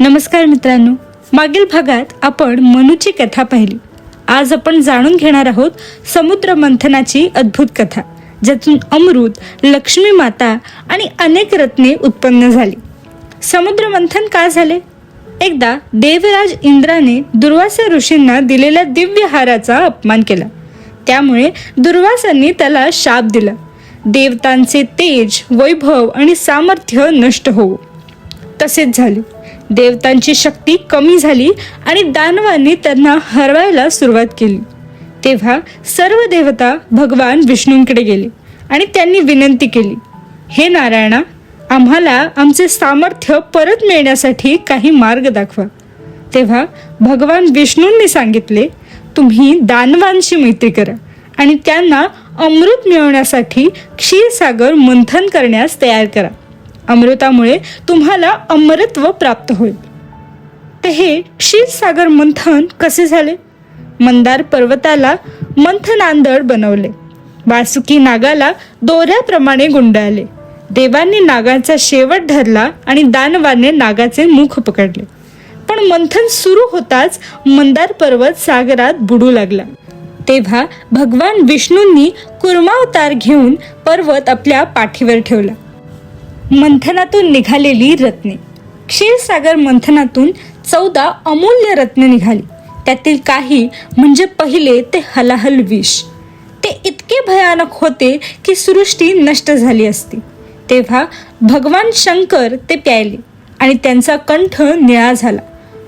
नमस्कार मित्रांनो. मागील भागात आपण मनूची कथा पाहिली. आज आपण जाणून घेणार आहोत समुद्र मंथनाची अद्भुत कथा ज्यातून अमृत लक्ष्मी माता आणि अनेक रत्ने उत्पन्न झाली. समुद्र मंथन का झाले? एकदा देवराज इंद्राने दुर्वासा ऋषींना दिलेल्या दिव्य हाराचा अपमान केला. त्यामुळे दुर्वासांनी त्याला शाप दिला. देवतांचे तेज वैभव आणि सामर्थ्य नष्ट होऊ. तसेच झाले. देवतांची शक्ती कमी झाली आणि दानवांनी त्यांना हरवायला सुरुवात केली. तेव्हा सर्व देवता भगवान विष्णूंकडे गेले आणि त्यांनी विनंती केली हे नारायणा आम्हाला आमचे सामर्थ्य परत मिळण्यासाठी काही मार्ग दाखवा. तेव्हा भगवान विष्णूंनी सांगितले तुम्ही दानवांशी मैत्री करा आणि त्यांना अमृत मिळवण्यासाठी क्षीरसागर मंथन करण्यास तयार करा. अमृतामुळे तुम्हाला अमरत्व प्राप्त होईल. ते हे क्षीरसागर मंथन कसे झाले? मंदार पर्वताला मंथनांदळ बनवले. वासुकी नागाला दोऱ्याप्रमाणे गुंडाळले. देवांनी नागाचा शेवट धरला आणि दानवाने नागाचे मुख पकडले. पण मंथन सुरू होताच मंदार पर्वत सागरात बुडू लागला. तेव्हा भगवान विष्णूंनी कुर्मावतार घेऊन पर्वत आपल्या पाठीवर ठेवला. मंथनातून निघालेली रत्ने. क्षीरसागर मंथनातून चौदा अमूल्य रत्ने निघाली. त्यातील काही म्हणजे पहिले ते हलाहल विष. ते इतके भयानक होते की सृष्टी नष्ट झाली असती. तेव्हा भगवान शंकर ते प्यायले आणि त्यांचा कंठ निळा झाला.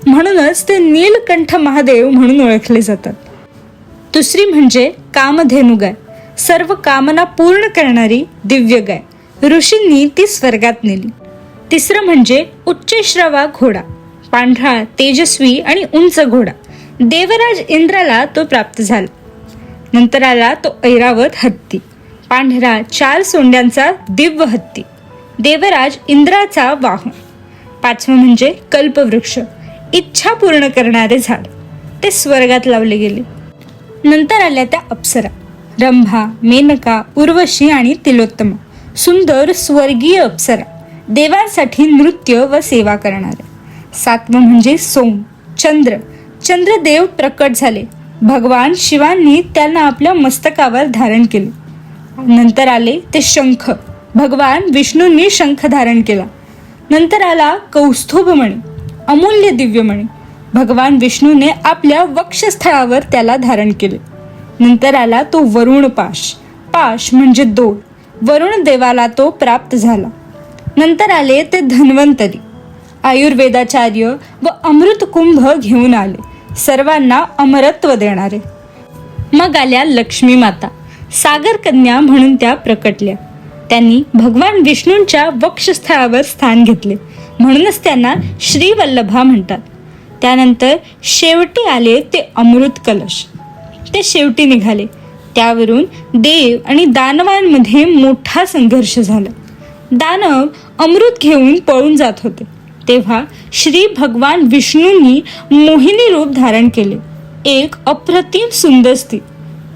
म्हणूनच ते नीलकंठ महादेव म्हणून ओळखले जातात. दुसरी म्हणजे कामधेनू गाय सर्व कामना पूर्ण करणारी दिव्य गाय ऋषींनी ती स्वर्गात नेली. तिसरं म्हणजे उच्चश्रवा घोडा पांढरा तेजस्वी आणि उंच घोडा. देवराज इंद्राला तो प्राप्त झाला. नंतर आला तो ऐरावत हत्ती पांढरा चार सोंड्यांचा दिव्य हत्ती. देवराज इंद्राचा वाहन पाचवं म्हणजे कल्पवृक्ष इच्छा पूर्ण करणारे झाड. ते स्वर्गात लावले गेले. नंतर आल्या त्या अप्सरा रंभा मेनका उर्वशी आणि तिलोत्तमा. सुंदर स्वर्गीय अप्सरा देवांसाठी नृत्य व सेवा करणार. सातवं म्हणजे सोम चंद्र. चंद्रदेव प्रकट झाले. भगवान शिवांनी त्यांना आपल्या मस्तकावर धारण केले. नंतर आले ते शंख. भगवान विष्णूंनी शंख धारण केला. नंतर आला कौस्तुभमणी अमूल्य दिव्यमणी. भगवान विष्णूने आपल्या वक्षस्थळावर त्याला धारण केले. नंतर आला तो वरुण पाश. पाश म्हणजे दोर वरुण देवाला तो प्राप्त झाला. नंतर आले ते धन्वंतरी. आयुर्वेदाचार्य व अमृत कुंभ घेऊन आले. सर्वांना अमरत्व देणारे. मग आल्या लक्ष्मी माता. सागर कन्या म्हणून त्या प्रकटल्या. त्यांनी भगवान विष्णूंच्या वक्षस्थळावर स्थान घेतले. म्हणूनच त्यांना श्रीवल्लभा म्हणतात. त्यानंतर शेवटी आले ते अमृत कलश. ते शेवटी निघाले. त्यावरून देव आणि दानवांमध्ये मोठा संघर्ष झाला. दानव अमृत घेऊन पळून जात होते. तेव्हा श्री भगवान विष्णूंनी मोहिनी रूप धारण केले. एक अप्रतिम सुंदर स्त्री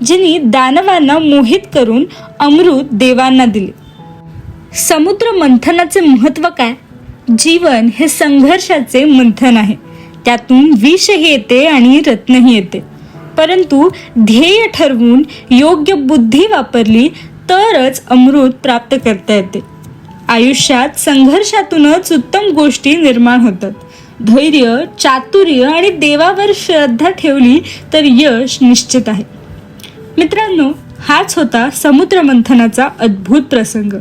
जिने दानवांना मोहित करून अमृत देवांना दिले. समुद्र मंथनाचे महत्त्व काय? जीवन हे संघर्षाचे मंथन आहे. त्यातून विषही येते आणि रत्नही येते. परंतु ध्येय ठरवून योग्य बुद्धी वापरली तरच अमृत प्राप्त करता येते. आयुष्यात संघर्षातूनच उत्तम गोष्टी निर्माण होतात. धैर्य चातुर्य आणि देवावर श्रद्धा ठेवली तर यश निश्चित आहे. मित्रांनो हाच होता समुद्र मंथनाचा अद्भुत प्रसंग.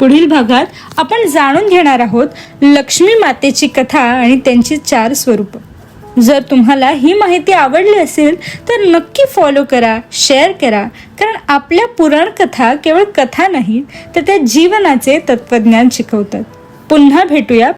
पुढील भागात आपण जाणून घेणार आहोत लक्ष्मी मातेची कथा आणि त्यांची चार स्वरूप. जर तुम्हाला ही माहिती आवडली असेल तर नक्की फॉलो करा शेअर करा. कारण आपल्या पुराण कथा केवळ कथा नाहीत तर त्या जीवनाचे तत्वज्ञान शिकवतात. पुन्हा भेटूया.